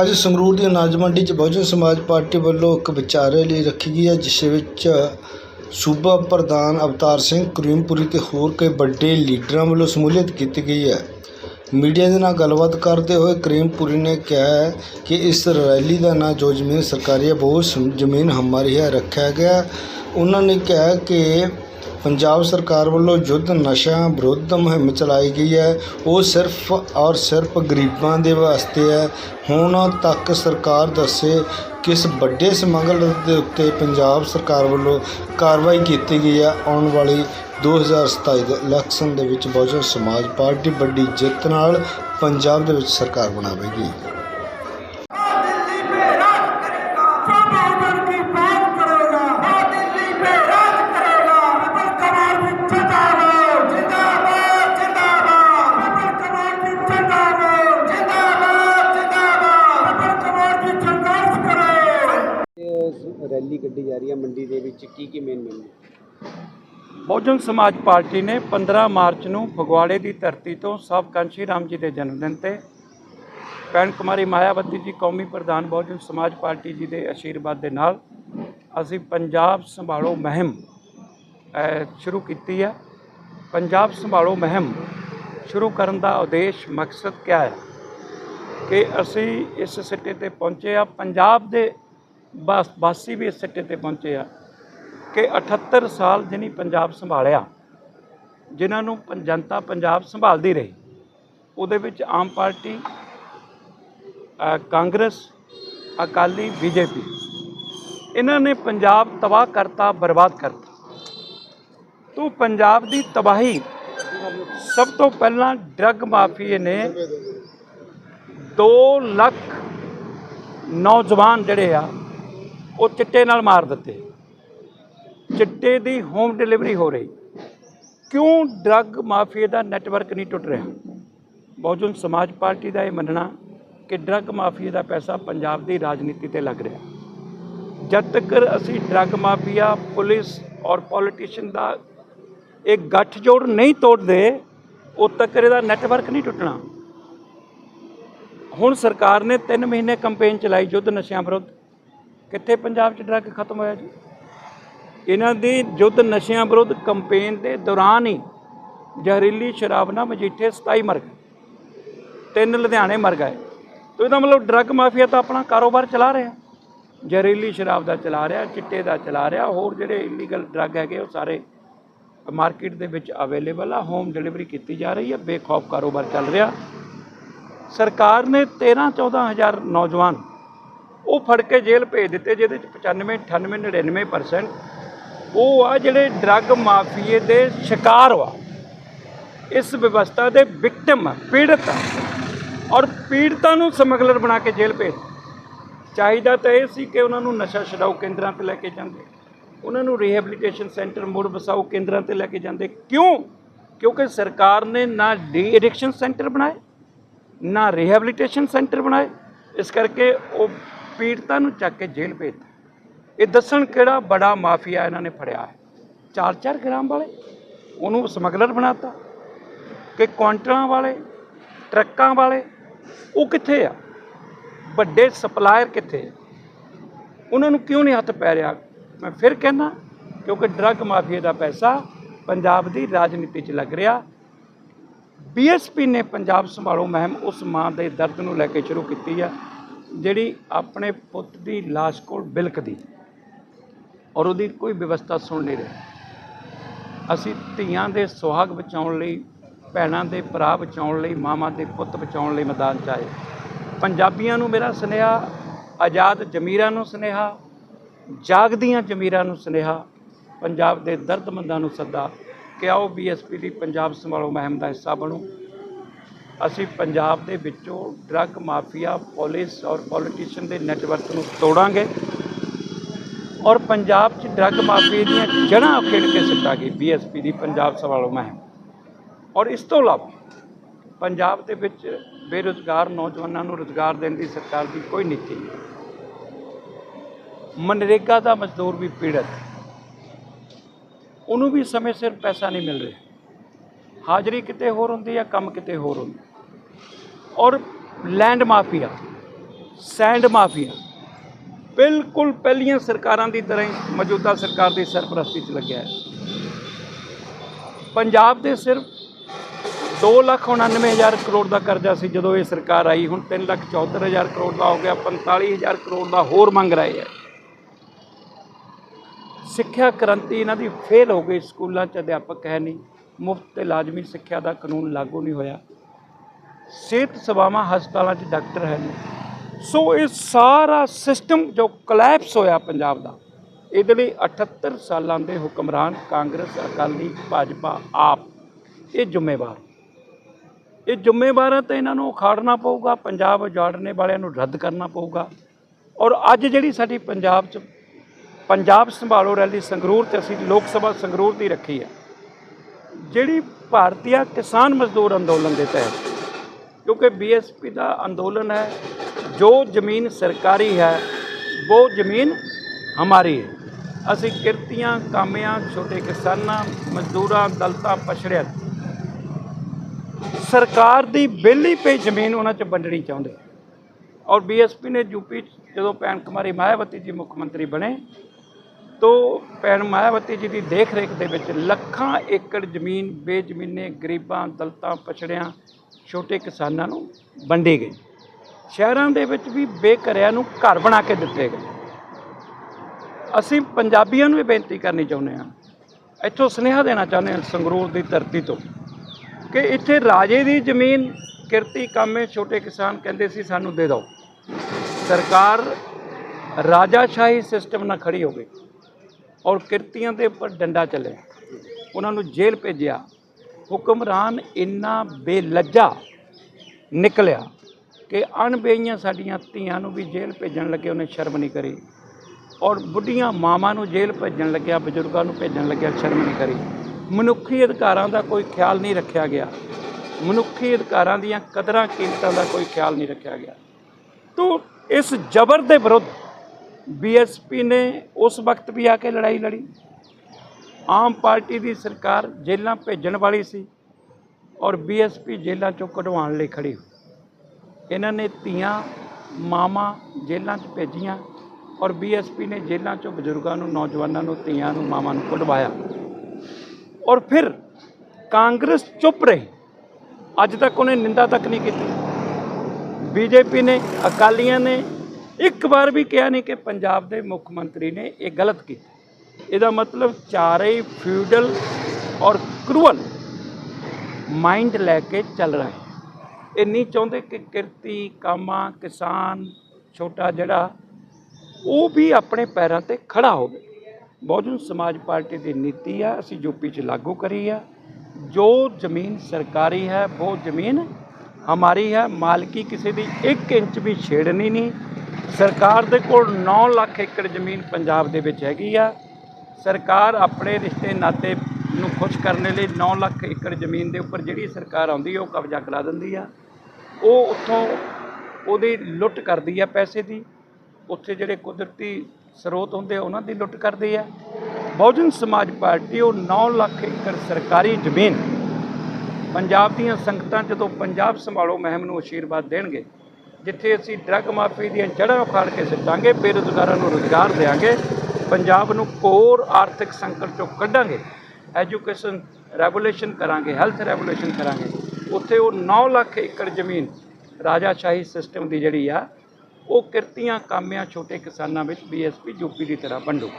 ਅੱਜ ਸੰਗਰੂਰ ਦੀ ਅਨਾਜ ਮੰਡੀ 'ਚ ਬਹੁਜਨ ਸਮਾਜ ਪਾਰਟੀ ਵੱਲੋਂ ਇੱਕ ਵਿਚਾਰੇ ਲਈ ਰੱਖੀ ਗਈ ਹੈ, ਜਿਸ ਵਿੱਚ ਸੂਬਾ ਪ੍ਰਧਾਨ ਅਵਤਾਰ ਸਿੰਘ ਕਰੀਮਪੁਰੀ ਤੇ ਹੋਰ ਕਈ ਵੱਡੇ ਲੀਡਰਾਂ ਵੱਲੋਂ ਸ਼ਮੂਲੀਅਤ ਕੀਤੀ ਗਈ ਹੈ। ਮੀਡੀਆ ਦੇ ਨਾਲ ਗੱਲਬਾਤ ਕਰਦੇ ਹੋਏ ਕਰੀਮਪੁਰੀ ਨੇ ਕਿਹਾ ਕਿ ਇਸ ਰੈਲੀ ਦਾ ਨਾਂ ਜੋ ਜ਼ਮੀਨ ਸਰਕਾਰੀ ਹੈ, ਬਹੁਤ ਜ਼ਮੀਨ ਹਮਾਰੀ ਹੈ, ਰੱਖਿਆ ਗਿਆ ਉਹਨਾਂ ਨੇ ਕਿਹਾ ਕਿ ਪੰਜਾਬ ਸਰਕਾਰ ਵੱਲੋਂ ਯੁੱਧ ਨਸ਼ਿਆਂ ਵਿਰੁੱਧ ਮੁਹਿੰਮ ਚਲਾਈ ਗਈ ਹੈ। ਉਹ ਸਿਰਫ ਔਰ ਸਿਰਫ ਗਰੀਬਾਂ ਦੇ ਵਾਸਤੇ ਹੈ। ਹੁਣ ਤੱਕ ਸਰਕਾਰ ਦੱਸੇ ਕਿਸ ਵੱਡੇ ਸਮਗਲਰ ਦੇ ਉੱਤੇ ਪੰਜਾਬ ਸਰਕਾਰ ਵੱਲੋਂ ਕਾਰਵਾਈ ਕੀਤੀ ਗਈ ਹੈ। ਆਉਣ ਵਾਲੀ 2027 ਦੇ ਇਲੈਕਸ਼ਨ ਦੇ ਵਿੱਚ ਬਹੁਜਨ ਸਮਾਜ ਪਾਰਟੀ ਵੱਡੀ ਜਿੱਤ ਨਾਲ ਪੰਜਾਬ ਦੇ ਵਿੱਚ ਸਰਕਾਰ ਬਣਾਵੇਗੀ। ਬਹੁਜਨ ਸਮਾਜ ਪਾਰਟੀ ਨੇ 15 ਮਾਰਚ ਨੂੰ ਫਗਵਾੜੇ ਦੀ ਧਰਤੀ ਤੋਂ ਸਭ ਕਾਂਸ਼ੀ ਰਾਮ ਜੀ ਦੇ ਜਨਮ ਦਿਨ ਤੇ ਪੈਣ ਕੁਮਾਰੀ ਮਾਇਆਵਤੀ ਜੀ, ਕੌਮੀ ਪ੍ਰਧਾਨ ਬਹੁਜਨ ਸਮਾਜ ਪਾਰਟੀ ਜੀ ਦੇ ਆਸ਼ੀਰਵਾਦ ਦੇ ਨਾਲ ਅਸੀਂ ਪੰਜਾਬ ਸੰਭਾਲੋ ਮੁਹਿੰਮ ਸ਼ੁਰੂ ਕੀਤੀ ਹੈ। ਪੰਜਾਬ ਸੰਭਾਲੋ ਮੁਹਿੰਮ ਸ਼ੁਰੂ ਕਰਨ ਦਾ ਉਦੇਸ਼, ਮਕਸਦ ਕਿਆ ਹੈ? ਕਿ ਅਸੀਂ ਇਸ ਸਿੱਟੇ ਤੇ ਪਹੁੰਚੇ ਆ ਪੰਜਾਬ ਦੇ ਵਾਸ- ਵਾਸੀ ਵੀ ਇਸ ਸਿੱਟੇ ਤੇ ਪਹੁੰਚੇ ਆ ਕਿ 78 ਸਾਲ ਜਿਹਨੇ ਪੰਜਾਬ ਸੰਭਾਲਿਆ, ਜਿਨ੍ਹਾਂ ਨੂੰ ਪੰ- ਜਨਤਾ ਪੰਜਾਬ ਸੰਭਾਲਦੀ ਰਹੀ। ਉਹਦੇ ਵਿੱਚ ਆਮ ਪਾਰਟੀ ਕਾਂਗਰਸ, ਅਕਾਲੀ ਬੀਜੇਪੀ ਇਹਨਾਂ ਨੇ ਪੰਜਾਬ ਤਬਾਹ ਕਰਤਾ, ਬਰਬਾਦ ਕਰਤਾ। ਤੋਂ ਪੰਜਾਬ ਦੀ ਤਬਾਹੀ ਸਭ ਤੋਂ ਪਹਿਲਾਂ ਡਰੱਗ ਮਾਫੀਏ ਨੇ 2 ਲੱਖ ਨੌਜਵਾਨ ਜਿਹੜੇ ਆ, ਉਹ ਚਿੱਟੇ ਨਾਲ ਮਾਰ ਦਿੱਤੇ। ਚਿੱਟੇ ਦੀ ਹੋਮ ਡਿਲੀਵਰੀ ਹੋ ਰਹੀ। ਕਿਉਂ ਡਰੱਗ ਮਾਫੀਆ ਦਾ ਨੈਟਵਰਕ ਨਹੀਂ ਟੁੱਟ ਰਿਹਾ? ਬਹੁਜਨ ਸਮਾਜ ਪਾਰਟੀ ਦਾ ਇਹ ਮੰਨਣਾ ਕਿ ਡਰੱਗ ਮਾਫੀਆ ਦਾ ਪੈਸਾ ਪੰਜਾਬ ਦੀ ਰਾਜਨੀਤੀ ਤੇ ਲੱਗ ਰਿਹਾ। ਜਦ ਤੱਕ ਅਸੀਂ ਡਰੱਗ ਮਾਫੀਆ ਪੁਲਿਸ ਔਰ ਪੋਲੀਟੀਸ਼ੀਅਨ ਦਾ ਇਹ ਗੱਠਜੋੜ ਨਹੀਂ ਤੋੜਦੇ, ਉਦ ਤੱਕ ਇਹਦਾ ਨੈਟਵਰਕ ਨਹੀਂ ਟੁੱਟਣਾ। ਹੁਣ ਸਰਕਾਰ ਨੇ 3 ਮਹੀਨੇ ਕੰਪੇਨ ਚਲਾਈ ਯੁੱਧ ਨਸ਼ਿਆਂ ਵਿਰੁੱਧ। ਕਿੱਥੇ ਪੰਜਾਬ 'ਚ ਡਰੱਗ ਖਤਮ ਹੋਇਆ ਜੀ? ਇਹਨਾਂ ਦੀ ਯੁੱਧ ਨਸ਼ਿਆਂ ਵਿਰੁੱਧ ਕੰਪੇਨ ਦੇ ਦੌਰਾਨ ਹੀ ਜ਼ਹਿਰੀਲੀ ਸ਼ਰਾਬ ਨਾਲ ਮਜੀਠੇ 27 ਮਰ ਗਏ। ਤਿੰਨ ਲੁਧਿਆਣੇ ਮਰ ਗਏ। ਤੋ ਇਹਦਾ ਮਤਲਬ ਡਰੱਗ ਮਾਫੀਆ ਤਾਂ ਆਪਣਾ ਕਾਰੋਬਾਰ ਚਲਾ ਰਿਹਾ। ਜ਼ਹਿਰੀਲੀ ਸ਼ਰਾਬ ਦਾ ਚਲਾ ਰਿਹਾ, ਚਿੱਟੇ ਦਾ ਚਲਾ ਰਿਹਾ। ਹੋਰ ਜਿਹੜੇ ਇਲੀਗਲ ਡਰੱਗ ਹੈਗੇ ਉਹ ਸਾਰੇ ਮਾਰਕੀਟ ਦੇ ਵਿੱਚ ਅਵੇਲੇਬਲ ਆ। ਹੋਮ ਡਿਲੀਵਰੀ ਕੀਤੀ ਜਾ ਰਹੀ ਹੈ ਬੇਖੌਫ ਕਾਰੋਬਾਰ ਚੱਲ ਰਿਹਾ। ਸਰਕਾਰ ਨੇ 13 14000 ਨੌਜਵਾਨ ਉਹ ਫੜ ਕੇ ਜੇਲ੍ਹ ਭੇਜ ਦਿੱਤੇ, ਜਿਹਦੇ ਚ 95 98 99% ਉਹ ਆ ਜਿਹੜੇ ਡਰੱਗ ਮਾਫੀਏ ਦੇ ਸ਼ਿਕਾਰ ਵਾ। ਇਸ ਵਿਵਸਥਾ ਦੇ ਵਿਕਟਮ ਪੀੜਤ ਆ। ਔਰ ਪੀੜਤਾਂ ਨੂੰ ਸਮਗਲਰ ਬਣਾ ਕੇ ਜੇਲ੍ਹ ਭੇਜ। ਚਾਹੀਦਾ ਤਾਂ ਇਹ ਸੀ ਕਿ ਉਹਨਾਂ ਨੂੰ ਨਸ਼ਾ ਛਡਾਊ ਕੇਂਦਰਾਂ ਤੇ ਲੈ ਕੇ ਜਾਂਦੇ। ਉਹਨਾਂ ਨੂੰ ਰੀਹੈਬਿਲਿਟੇਸ਼ਨ ਸੈਂਟਰ ਮੁੜ ਵਸਾਓ ਕੇਂਦਰਾਂ ਤੇ ਲੈ ਕੇ ਜਾਂਦੇ। ਕਿਉਂ? ਕਿਉਂਕਿ ਸਰਕਾਰ ਨੇ ਨਾ ਡੀ ਐਡਿਕਸ਼ਨ ਸੈਂਟਰ ਬਣਾਏ, ਨਾ ਰੀਹੈਬਿਲਿਟੇਸ਼ਨ ਸੈਂਟਰ ਬਣਾਏ। ਇਸ ਕਰਕੇ ਉਹ ਪੀੜਤਾਂ ਨੂੰ ਚੱਕ ਕੇ ਜੇਲ੍ਹ ਭੇਜਤਾ। ਇਹ ਦੱਸਣ ਕਿਹੜਾ ਬੜਾ ਮਾਫੀਆ ਇਹਨਾਂ ਨੇ ਫੜਿਆ ਹੈ। 4-4 ਗ੍ਰਾਮ ਵਾਲੇ, ਉਹਨੂੰ ਸਮਗਲਰ ਬਣਾਤਾ। ਕਿ ਕੁਆਂਟਲਾਂ ਵਾਲੇ, ਟਰੱਕਾਂ ਵਾਲੇ, ਉਹ ਕਿੱਥੇ ਆ? ਵੱਡੇ ਸਪਲਾਇਰ ਕਿੱਥੇ ਆ? ਉਹਨਾਂ ਨੂੰ ਕਿਉਂ ਨਹੀਂ ਹੱਥ ਪੈ ਰਿਹਾ? ਮੈਂ ਫਿਰ ਕਹਿਣਾ ਕਿਉਂਕਿ ਡਰੱਗ ਮਾਫੀਆ ਦਾ ਪੈਸਾ ਪੰਜਾਬ ਦੀ ਰਾਜਨੀਤੀ 'ਚ ਲੱਗ ਰਿਹਾ। ਬੀਐਸਪੀ ਨੇ ਪੰਜਾਬ ਸੰਭਾਲੋ ਮੁਹਿੰਮ ਉਸ ਮਾਂ ਦੇ ਦਰਦ ਨੂੰ ਲੈ ਕੇ ਸ਼ੁਰੂ ਕੀਤੀ ਆ, ਜਿਹੜੀ ਆਪਣੇ ਪੁੱਤ ਦੀ ਲਾਸ਼ ਕੋਲ ਬਿਲਕਦੀ। ਔਰ ਉਹਦੀ ਕੋਈ ਵਿਵਸਥਾ ਸੁਣ ਨਹੀਂ ਰਹੀ। ਅਸੀਂ ਧੀਆਂ ਦੇ ਸੁਹਾਗ ਬਚਾਉਣ ਲਈ, ਭੈਣਾਂ ਦੇ ਭਰਾ ਬਚਾਉਣ ਲਈ, ਮਾਵਾਂ ਦੇ ਪੁੱਤ ਬਚਾਉਣ ਲਈ ਮੈਦਾਨ 'ਚ ਆਏ। ਪੰਜਾਬੀਆਂ ਨੂੰ ਮੇਰਾ ਸੁਨੇਹਾ, ਆਜ਼ਾਦ ਜ਼ਮੀਰਾਂ ਨੂੰ ਸੁਨੇਹਾ, ਜਾਗਦੀਆਂ ਜ਼ਮੀਰਾਂ ਨੂੰ ਸੁਨੇਹਾ, ਪੰਜਾਬ ਦੇ ਦਰਦਮੰਦਾਂ ਨੂੰ ਸੱਦਾ ਕਿ ਆਓ ਬੀਐਸਪੀ ਦੀ ਪੰਜਾਬ ਸੰਭਾਲੋ ਮੁਹਿੰਮ ਦਾ ਹਿੱਸਾ ਬਣੋ। ਅਸੀਂ ਪੰਜਾਬ ਦੇ ਵਿੱਚੋਂ ਡਰੱਗ, ਮਾਫੀਆ, ਪੁਲਿਸ ਔਰ ਪੋਲੀਟੀਸ਼ੀਅਨ ਦੇ ਨੈਟਵਰਕ ਨੂੰ ਤੋੜਾਂਗੇ। ਔਰ ਪੰਜਾਬ 'ਚ ਡਰੱਗ ਮਾਫੀਆ ਦੀਆਂ ਜੜ੍ਹਾਂ ਉਖੇੜ ਕੇ ਸਿੱਟਾਂਗੇ ਬੀਐਸਪੀ ਦੀ ਪੰਜਾਬ ਸੰਭਾਲੋ ਮੁਹਿੰਮ। ਔਰ ਇਸ ਤੋਂ ਇਲਾਵਾ ਪੰਜਾਬ ਦੇ ਵਿੱਚ ਬੇਰੁਜ਼ਗਾਰ ਨੌਜਵਾਨਾਂ ਨੂੰ ਰੁਜ਼ਗਾਰ ਦੇਣ ਦੀ ਸਰਕਾਰ ਦੀ ਕੋਈ ਨੀਤੀ ਨਹੀਂ। ਮਨਰੇਗਾ ਦਾ ਮਜ਼ਦੂਰ ਵੀ ਪੀੜਤ। ਉਹਨੂੰ ਵੀ ਸਮੇਂ ਸਿਰ ਪੈਸਾ ਨਹੀਂ ਮਿਲ ਰਿਹਾ। ਹਾਜ਼ਰੀ ਕਿਤੇ ਹੋਰ ਹੁੰਦੀ ਹੈ ਕੰਮ ਕਿਤੇ ਹੋਰ ਹੁੰਦਾ। ਔਰ ਲੈਂਡ ਮਾਫੀਆ ਸੈਂਡ ਮਾਫੀਆ ਬਿਲਕੁਲ ਪਹਿਲੀਆਂ ਸਰਕਾਰਾਂ ਦੀ ਤਰ੍ਹਾਂ ਹੀ ਮੌਜੂਦਾ ਸਰਕਾਰ ਦੀ ਸਰਪ੍ਰਸਤੀ 'ਚ ਲੱਗਿਆ ਹੈ। ਪੰਜਾਬ ਦੇ ਸਿਰਫ 299000 ਕਰੋੜ ਦਾ ਕਰਜ਼ਾ ਸੀ ਜਦੋਂ ਇਹ ਸਰਕਾਰ ਆਈ। ਹੁਣ 374000 ਕਰੋੜ ਦਾ ਹੋ ਗਿਆ 45000 ਕਰੋੜ ਦਾ ਹੋਰ ਮੰਗ ਰਹੇ ਹੈ। ਸਿੱਖਿਆ ਕ੍ਰਾਂਤੀ ਇਹਨਾਂ ਦੀ ਫੇਲ ਹੋ ਗਈ। ਸਕੂਲਾਂ 'ਚ ਅਧਿਆਪਕ ਹੈ ਨਹੀਂ, ਮੁਫਤ ਤੇ ਲਾਜ਼ਮੀ ਸਿੱਖਿਆ ਦਾ ਕਾਨੂੰਨ ਲਾਗੂ ਨਹੀਂ ਹੋਇਆ। ਸਿਹਤ ਸੇਵਾਵਾਂ ਹਸਪਤਾਲਾਂ 'ਚ ਡਾਕਟਰ ਹੈ ਨਹੀਂ। ਸੋ ਇਹ ਸਾਰਾ ਸਿਸਟਮ ਜੋ ਕਲੈਪਸ ਹੋਇਆ ਪੰਜਾਬ ਦਾ, ਇਹਦੇ ਲਈ 78 ਸਾਲਾਂ ਦੇ ਹੁਕਮਰਾਨ ਕਾਂਗਰਸ, ਅਕਾਲੀ, ਭਾਜਪਾ ਆਪ ਇਹ ਜ਼ਿੰਮੇਵਾਰ। ਇਹ ਜ਼ਿੰਮੇਵਾਰਾਂ ਹੈ ਤਾਂ ਇਹਨਾਂ ਨੂੰ ਉਖਾੜਨਾ ਪਊਗਾ, ਪੰਜਾਬ ਉਜਾੜਨੇ ਵਾਲਿਆਂ ਨੂੰ ਰੱਦ ਕਰਨਾ ਪਊਗਾ। ਔਰ ਅੱਜ ਜਿਹੜੀ ਸਾਡੀ ਪੰਜਾਬ 'ਚ, ਪੰਜਾਬ ਸੰਭਾਲੋ ਰੈਲੀ ਸੰਗਰੂਰ ਤੇ ਅਸੀਂ ਲੋਕ ਸਭਾ ਸੰਗਰੂਰ ਦੀ ਰੱਖੀ ਹੈ, ਜਿਹੜੀ ਭਾਰਤੀਆ ਕਿਸਾਨ ਮਜ਼ਦੂਰ ਅੰਦੋਲਨ ਦੇ ਤਹਿਤ, ਕਿਉਂਕਿ ਬੀਐਸਪੀ ਦਾ ਅੰਦੋਲਨ ਹੈ ਜੋ ਜ਼ਮੀਨ ਸਰਕਾਰੀ ਹੈ, ਉਹ ਜ਼ਮੀਨ ਹਮਾਰੀ ਹੈ। ਅਸੀਂ ਕਿਰਤੀਆਂ, ਕਾਮਿਆਂ, ਛੋਟੇ ਕਿਸਾਨਾਂ, ਮਜ਼ਦੂਰਾਂ, ਦਲਤਾਂ ਪਛੜਿਆ। ਸਰਕਾਰ ਦੀ ਵਿਹਲੀ ਪਈ ਜ਼ਮੀਨ ਉਹਨਾਂ 'ਚ ਵੰਡਣੀ ਚਾਹੁੰਦੇ ਔਰ ਬੀਐਸਪੀ ਨੇ ਯੂਪੀ 'ਚ ਜਦੋਂ ਭੈਣ ਕੁਮਾਰੀ ਮਾਇਆਵਤੀ ਜੀ ਮੁੱਖ ਮੰਤਰੀ ਬਣੇ, ਤੋ ਭੈਣ ਮਾਇਆਵਤੀ ਜੀ ਦੀ ਦੇਖ ਰੇਖ ਦੇ ਵਿੱਚ ਲੱਖਾਂ ਏਕੜ ਜ਼ਮੀਨ, ਬੇਜ਼ਮੀਨੇ ਗਰੀਬਾਂ, ਦਲਤਾਂ ਪਛੜਿਆਂ, ਛੋਟੇ ਕਿਸਾਨਾਂ ਨੂੰ ਵੰਡੀ ਗਈ। ਸ਼ਹਿਰਾਂ ਦੇ ਵਿੱਚ ਵੀ ਬੇਘਰਿਆਂ ਨੂੰ ਘਰ ਬਣਾ ਕੇ ਦਿੱਤੇ ਗਏ। ਅਸੀਂ ਪੰਜਾਬੀਆਂ ਨੂੰ ਇਹ ਬੇਨਤੀ ਕਰਨੀ ਚਾਹੁੰਦੇ ਹਾਂ, ਇੱਥੋਂ ਸੁਨੇਹਾ ਦੇਣਾ ਚਾਹੁੰਦੇ ਹਾਂ ਸੰਗਰੂਰ ਦੀ ਧਰਤੀ ਤੋਂ ਕਿ ਇੱਥੇ ਰਾਜੇ ਦੀ ਜ਼ਮੀਨ, ਕਿਰਤੀ ਕਾਮੇ ਛੋਟੇ ਕਿਸਾਨ ਕਹਿੰਦੇ ਸੀ, ਸਾਨੂੰ ਦੇ ਦਿਓ। ਸਰਕਾਰ ਰਾਜਾਸ਼ਾਹੀ ਸਿਸਟਮ ਨਾਲ ਖੜੀ ਹੋ ਗਈ ਔਰ ਕਿਰਤੀਆਂ ਦੇ ਉੱਪਰ ਡੰਡਾ ਚੱਲਿਆ। ਉਹਨਾਂ ਨੂੰ ਜੇਲ੍ਹ ਭੇਜਿਆ। ਹੁਕਮਰਾਨ ਇੰਨਾ ਬੇਲੱਜਾ ਨਿਕਲਿਆ ਕਿ ਅਣਬੇਈਆਂ ਸਾਡੀਆਂ ਧੀਆਂ ਨੂੰ ਵੀ ਜੇਲ੍ਹ ਭੇਜਣ ਲੱਗੇ, ਉਹਨੇ ਸ਼ਰਮ ਨਹੀਂ ਕਰੀ। ਔਰ ਬੁੱਢੀਆਂ ਮਾਵਾਂ ਨੂੰ ਜੇਲ੍ਹ ਭੇਜਣ ਲੱਗਿਆ, ਬਜ਼ੁਰਗਾਂ ਨੂੰ ਭੇਜਣ ਲੱਗਿਆ, ਸ਼ਰਮ ਨਹੀਂ ਕਰੀ। ਮਨੁੱਖੀ ਅਧਿਕਾਰਾਂ ਦਾ ਕੋਈ ਖਿਆਲ ਨਹੀਂ ਰੱਖਿਆ ਗਿਆ। ਮਨੁੱਖੀ ਅਧਿਕਾਰਾਂ ਦੀਆਂ ਕਦਰਾਂ ਕੀਮਤਾਂ ਦਾ ਕੋਈ ਖਿਆਲ ਨਹੀਂ ਰੱਖਿਆ ਗਿਆ। ਤੋ ਇਸ ਜ਼ਬਰ ਦੇ ਵਿਰੁੱਧ ਬੀਐਸਪੀ ਨੇ ਉਸ ਵਕਤ ਵੀ ਆ ਕੇ ਲੜਾਈ ਲੜੀ। ਆਮ ਪਾਰਟੀ ਦੀ ਸਰਕਾਰ ਜੇਲ੍ਹਾਂ ਭੇਜਣ ਵਾਲੀ ਸੀ ਔਰ ਬੀਐਸਪੀ ਜੇਲ੍ਹਾਂ ਚੋਂ ਕਢਵਾਉਣ ਲਈ ਖੜੀ ਹੋਈ। ਇਹਨਾਂ ਨੇ ਧੀਆਂ ਮਾਵਾਂ ਜੇਲ੍ਹਾਂ 'ਚ ਭੇਜੀਆਂ ਔਰ ਬੀਐਸਪੀ ਨੇ ਜੇਲ੍ਹਾਂ 'ਚੋਂ ਬਜ਼ੁਰਗਾਂ ਨੂੰ, ਨੌਜਵਾਨਾਂ ਨੂੰ, ਧੀਆਂ ਨੂੰ, ਮਾਵਾਂ ਨੂੰ ਕਢਵਾਇਆ। ਔਰ ਫਿਰ ਕਾਂਗਰਸ ਚੁੱਪ ਰਹੀ। ਅੱਜ ਤੱਕ ਉਹਨੇ ਨਿੰਦਾ ਤੱਕ ਨਹੀਂ ਕੀਤੀ। ਬੀਜੇਪੀ ਨੇ, ਅਕਾਲੀਆਂ ਨੇ ਇੱਕ ਵਾਰ ਵੀ ਕਿਹਾ ਨਹੀਂ ਕਿ ਪੰਜਾਬ ਦੇ ਮੁੱਖ ਮੰਤਰੀ ਨੇ ਇਹ ਗਲਤ ਕੀਤਾ। ਇਹਦਾ ਮਤਲਬ ਚਾਰੇ ਹੀ ਫਿਊਡਲ ਔਰ ਕਰੂਅਲ ਮਾਈਂਡ ਲੈ ਕੇ ਚੱਲ ਰਹੇ। ਇਹ ਨਹੀਂ ਚਾਹੁੰਦੇ ਕਿ ਕਿਰਤੀ, ਕਾਮਾ, ਕਿਸਾਨ, ਛੋਟਾ ਜਿਹੜਾ ਉਹ ਵੀ ਆਪਣੇ ਪੈਰਾਂ ਤੇ ਖੜਾ ਹੋਵੇ। ਬਹੁਜਨ ਸਮਾਜ ਪਾਰਟੀ ਦੀ ਨੀਤੀ ਆ, ਅਸੀਂ ਯੂਪੀ 'ਚ ਲਾਗੂ ਕਰੀ ਆ। ਜੋ ਜ਼ਮੀਨ ਸਰਕਾਰੀ ਹੈ, ਉਹ ਜ਼ਮੀਨ ਹਮਾਰੀ ਹੈ। ਮਾਲਕੀ ਕਿਸੇ ਦੀ 1 ਇੰਚ ਵੀ ਛੇੜਨੀ ਨਹੀਂ। ਸਰਕਾਰ ਦੇ ਕੋਲ 9 ਲੱਖ ਏਕੜ ਜ਼ਮੀਨ ਪੰਜਾਬ ਦੇ ਵਿੱਚ ਹੈਗੀ ਆ। ਸਰਕਾਰ ਆਪਣੇ ਰਿਸ਼ਤੇ, ਨਾਤੇ ਨੂੰ ਖੁਸ਼ ਕਰਨ ਲਈ 9 ਲੱਖ ਏਕੜ ਜ਼ਮੀਨ ਦੇ ਉੱਪਰ ਜਿਹੜੀ ਸਰਕਾਰ ਆਉਂਦੀ ਹੈ ਉਹ ਕਬਜ਼ਾ ਕਰਾ ਦਿੰਦੀ ਆ। ਉਹ ਉੱਥੋਂ ਉਹਦੀ ਲੁੱਟ ਕਰਦੀ ਆ ਪੈਸੇ ਦੀ। ਉੱਥੇ ਜਿਹੜੇ ਕੁਦਰਤੀ ਸਰੋਤ ਹੁੰਦੇ ਆ, ਉਹਨਾਂ ਦੀ ਲੁੱਟ ਕਰਦੀ ਆ। ਬਹੁਜਨ ਸਮਾਜ ਪਾਰਟੀ ਉਹ 9 ਲੱਖ ਏਕੜ ਸਰਕਾਰੀ ਜ਼ਮੀਨ ਪੰਜਾਬ ਦੀਆਂ ਸੰਗਤਾਂ ਜਦੋਂ ਪੰਜਾਬ ਸੰਭਾਲੋ ਮੁਹਿੰਮ ਨੂੰ ਅਸ਼ੀਰਵਾਦ ਦੇਣਗੇ ਜਿੱਥੇ ਅਸੀਂ ਡਰੱਗ ਮਾਫੀ ਦੀਆਂ ਜੜ੍ਹਾਂ ਉਖਾੜ ਕੇ ਸਿੱਟਾਂਗੇ ਬੇਰੁਜ਼ਗਾਰਾਂ ਨੂੰ ਰੁਜ਼ਗਾਰ ਦੇਵਾਂਗੇ ਪੰਜਾਬ ਨੂੰ ਕੋਰ ਆਰਥਿਕ ਸੰਕਟ ਚੋਂ ਕੱਢਾਂਗੇ। ਐਜੂਕੇਸ਼ਨ ਰੈਗੂਲੇਸ਼ਨ ਕਰਾਂਗੇ, ਹੈਲਥ ਰੈਗੂਲੇਸ਼ਨ ਕਰਾਂਗੇ। ਉੱਥੇ ਉਹ 9 ਲੱਖ ਏਕੜ ਜ਼ਮੀਨ ਰਾਜਾਸ਼ਾਹੀ ਸਿਸਟਮ ਦੀ ਜਿਹੜੀ ਆ, ਉਹ ਕਿਰਤੀਆਂ, ਕਾਮਿਆਂ, ਛੋਟੇ ਕਿਸਾਨਾਂ ਵਿੱਚ ਬੀਐਸਪੀ ਯੂਪੀ ਦੀ ਤਰ੍ਹਾਂ ਵੰਡੂ।